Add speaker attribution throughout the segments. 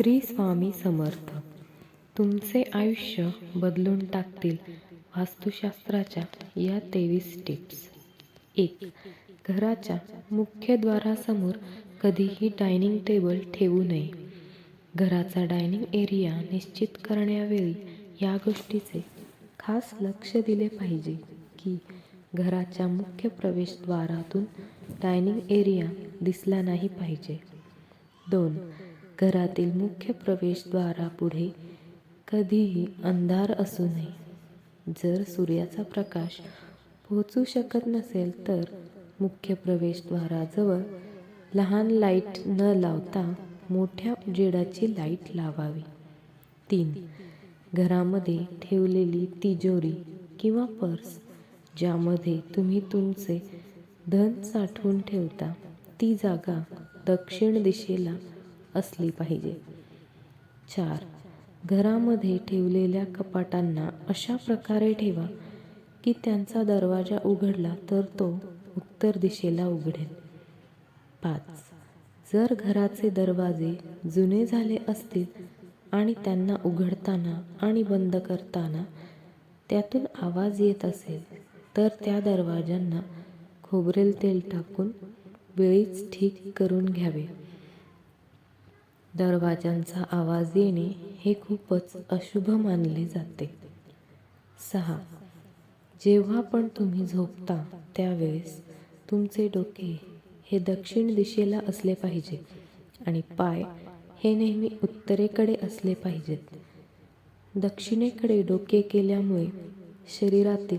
Speaker 1: श्री स्वामी समर्थ. तुमचे आयुष्य बदलून टाकतील वास्तुशास्त्राच्या या तेवीस टिप्स. एक घराच्या मुख्य द्वारासमोर कधीही डायनिंग टेबल ठेवू नये. घराचा डायनिंग एरिया निश्चित करण्यावेळी या गोष्टीचे खास लक्ष दिले पाहिजे की घराच्या मुख्य प्रवेशद्वारातून डायनिंग एरिया दिसला नाही पाहिजे. दोन घरातील मुख्य प्रवेशद्वारापुढे कधीही अंधार असू नये. जर सूर्याचा प्रकाश पोहोचू शकत नसेल तर मुख्य प्रवेशद्वाराजवळ लहान लाइट न लावता मोठ्या उजेडाची लाइट लावावी. तीन. घरामध्ये ठेवलेली तिजोरी किंवा पर्स ज्यामध्ये तुम्ही तुमचे धन साठवून ठेवता ती जागा दक्षिण दिशेला असली पाहिजे. चार. घरामध्ये ठेवलेल्या कपाटांना अशा प्रकारे ठेवा की त्यांचा दरवाजा उघडला तर तो उत्तर दिशेला उघडेल. पाच. जर घराचे दरवाजे जुने झाले असतील आणि त्यांना उघडताना आणि बंद करताना त्यातून आवाज येत असेल तर त्या दरवाजांना खोबरेल तेल टाकून वेळीच ठीक करून घ्यावे. दरवाजांचा आवाज येणे हे खूपच अशुभ मानले जाते. सहा. जेव्हा पण तुम्ही झोपता त्यावेळेस तुमचे डोके हे दक्षिण दिशेला असले पाहिजे आणि पाय हे नेहमी उत्तरेकडे असले पाहिजेत. दक्षिणेकडे डोके केल्यामुळे शरीरातील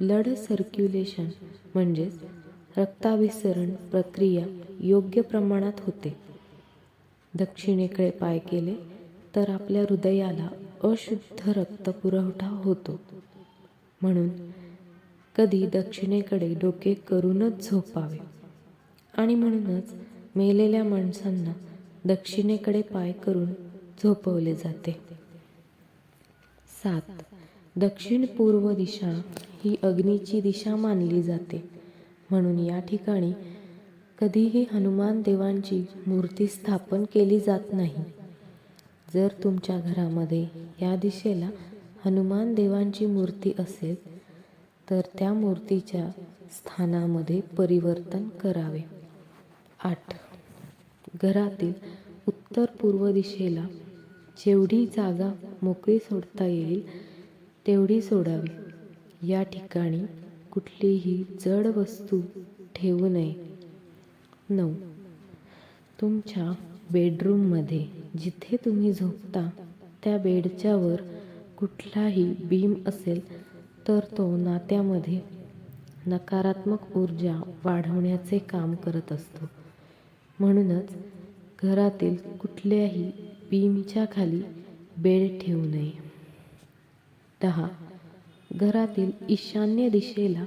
Speaker 1: ब्लड सर्क्युलेशन म्हणजेच रक्ताभिसरण प्रक्रिया योग्य प्रमाणात होते. दक्षिणेकडे पाय केले तर आपल्या हृदयाला अशुद्ध रक्त पुरवठा होतो. म्हणून कधी दक्षिणेकडे डोके करूनच झोपावे आणि म्हणूनच मेलेल्या माणसांना दक्षिणेकडे पाय करून झोपवले जाते. सात. दक्षिण पूर्व दिशा ही अग्नीची दिशा मानली जाते. म्हणून या ठिकाणी कधीही हनुमान देवांची मूर्ती स्थापन केली जात नाही. जर तुमच्या घरामध्ये या दिशेला हनुमान देवांची मूर्ती असेल तर त्या मूर्तीच्या स्थानामध्ये परिवर्तन करावे. आठ. घरातील उत्तर पूर्व दिशेला जेवढी जागा मोकळी सोडता येईल तेवढी सोडावी. या ठिकाणी कुठलीही जड वस्तू ठेवू नये. नऊ. तुमच्या बेडरूममध्ये जिथे तुम्ही झोपता त्या बेडच्या वर कुठलाही बीम असेल तर तो नात्यामध्ये नकारात्मक ऊर्जा वाढवण्याचे काम करत असतो. म्हणूनच घरातील कुठल्याही बीमच्या खाली बेड ठेवू नये. दहा. घरातील ईशान्य दिशेला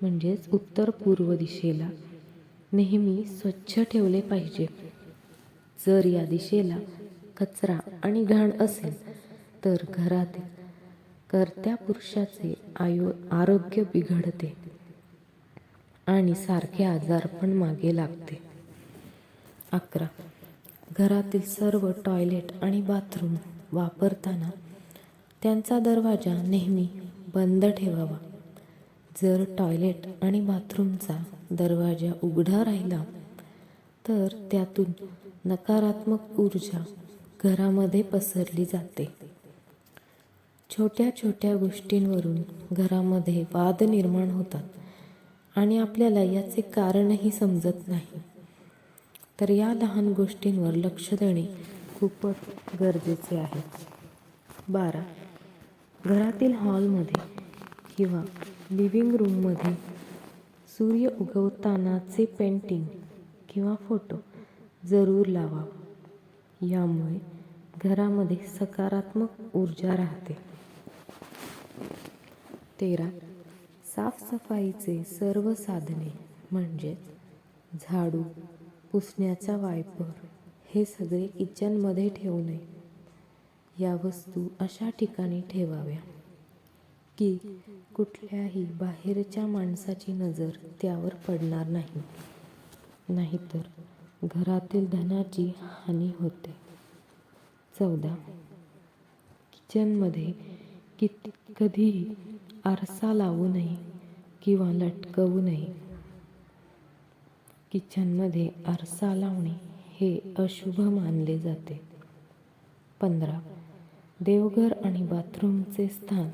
Speaker 1: म्हणजेच उत्तर पूर्व दिशेला नेहमी स्वच्छ ठेवले पाहिजे. जर या दिशेला कचरा आणि घाण असेल तर घरातील कर्त्या पुरुषाचे आयु आरोग्य बिघडते आणि सारखे आजारपण मागे लागते. अकरा. घरातील सर्व टॉयलेट आणि बाथरूम वापरताना त्यांचा दरवाजा नेहमी बंद ठेवावा. जर टॉयलेट आणि बाथरूमचा दरवाजा उघडा राहिला तर त्यातून नकारात्मक ऊर्जा घरामध्ये पसरली जाते. छोट्या छोट्या गोष्टींवरून घरामध्ये वाद निर्माण होतात आणि आपल्याला याचे कारणही समजत नाही. तर या लहान गोष्टींवर लक्ष देणे खूपच गरजेचे आहे. बारा. घरातील हॉलमध्ये किंवा लिव्हिंग रूममध्ये सूर्य उगवतानाचे पेंटिंग किंवा फोटो जरूर लावा. यामुळे घरामध्ये सकारात्मक ऊर्जा राहते. तेरा. साफसफाईचे सर्व साधने म्हणजेच झाडू पुसण्याचा वायपर हे सगळे किचनमध्ये ठेवू नये. या वस्तू अशा ठिकाणी ठेवाव्या. की कुठल्याही बाहेरच्या माणसाची नजर त्यावर पडणार नाही. नाहीतर घरातील धनाची हानी होते. चौदा. किचनमध्ये किती कधीही आरसा लावू नये किंवा लटकवू नये. किचनमध्ये आरसा लावणे हे अशुभ मानले जाते. पंधरा. देवघर आणि बाथरूमचे स्थान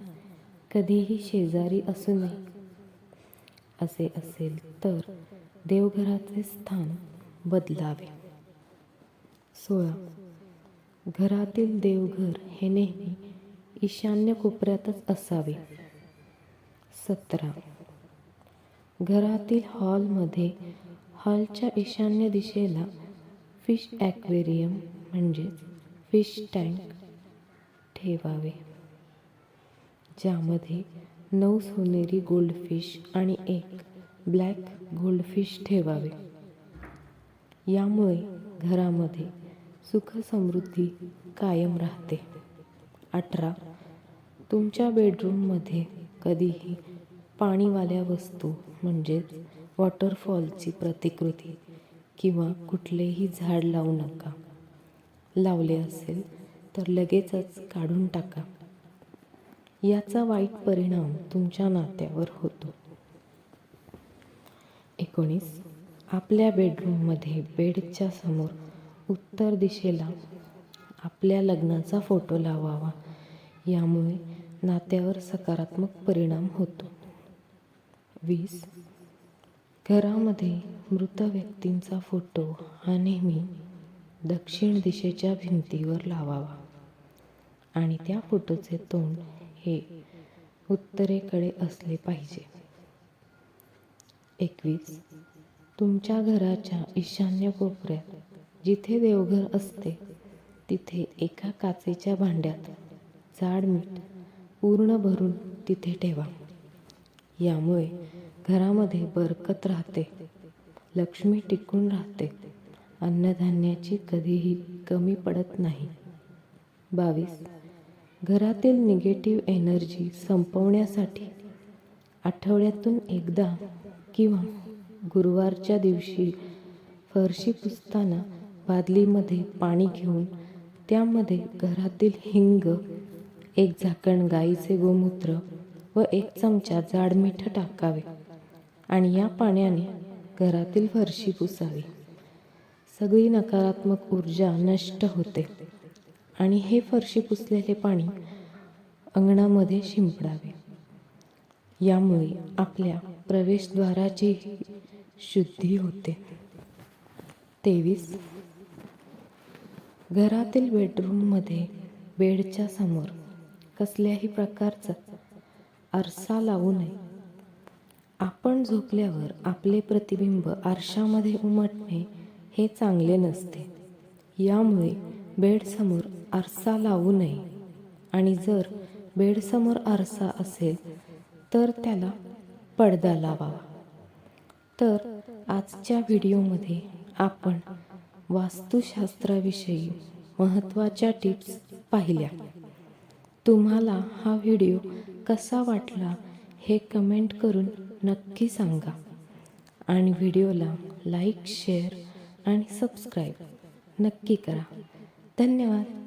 Speaker 1: कधीही शेजारी असू नये. असे असेल तर देवघराचे स्थान बदलावे. सोळा. घरातील देवघर हे नेहमी ईशान्य कोपऱ्यातच असावे. सतरा. घरातील हॉलमध्ये हॉलच्या ईशान्य दिशेला फिश ॲक्वेरियम म्हणजेच फिश टँक ठेवावे. ज्यामध्ये नऊ सोनेरी गोल्डफिश आणि एक ब्लॅक गोल्डफिश ठेवावे. यामुळे घरामध्ये सुखसमृद्धी कायम राहते. अठरा. तुमच्या बेडरूममध्ये कधीही पाणीवाल्या वस्तू म्हणजेच वॉटरफॉलची प्रतिकृती किंवा कुठलेही झाड लावू नका. लावले असेल तर लगेचच काढून टाका. याचा वाईट परिणाम तुमच्या नात्यावर होतो. एकोणीस. आपल्या बेडरूममध्ये बेडच्या समोर उत्तर दिशेला आपल्या लग्नाचा फोटो लावावा यामुळे नात्यावर सकारात्मक परिणाम होतो. वीस. घरामध्ये मृत व्यक्तींचा फोटो हा नेहमी दक्षिण दिशेच्या भिंतीवर लावावा आणि त्या फोटोचे तोंड हे उत्तरेकडे असले पाहिजे. एकवीस. तुमच्या घराच्या ईशान्य कोपऱ्यात जिथे देवघर असते तिथे एका काचेच्या भांड्यात जाड मीठ पूर्ण भरून तिथे ठेवा. यामुळे घरामध्ये बरकत राहते लक्ष्मी टिकून राहते अन्नधान्याची कधीही कमी पडत नाही. बावीस. घरातील निगेटिव्ह एनर्जी संपवण्यासाठी आठवड्यातून एकदा किंवा गुरुवारच्या दिवशी फरशी पुसताना बादलीमध्ये पाणी घेऊन त्यामध्ये घरातील हिंग एक झाकण गाईचे गोमूत्र व एक चमचा जाड मीठ टाकावे आणि या पाण्याने घरातील फरशी पुसावी. सगळी नकारात्मक ऊर्जा नष्ट होते. आणि हे फरशी पुसलेले पाणी अंगणामध्ये शिंपडावे. यामुळे आपल्या प्रवेशद्वाराची शुद्धी होते. तेवीस. घरातील बेडरूममध्ये बेडच्या समोर कसल्याही प्रकारचा आरसा लावू नये. आपण झोपल्यावर आपले प्रतिबिंब आरशामध्ये उमटणे हे चांगले नसते. यामुळे बेडसमोर आरसा लावू नये. आणि जर बेडसमोर आरसा असेल तर त्याला पडदा लावावा तर आजच्या व्हिडिओमध्ये आपण वास्तुशास्त्राविषयी महत्त्वाच्या टिप्स पाहिल्या. तुम्हाला हा व्हिडिओ कसा वाटला हे कमेंट करून नक्की सांगा. आणि व्हिडिओला लाईक शेअर आणि सबस्क्राईब नक्की करा. धन्यवाद.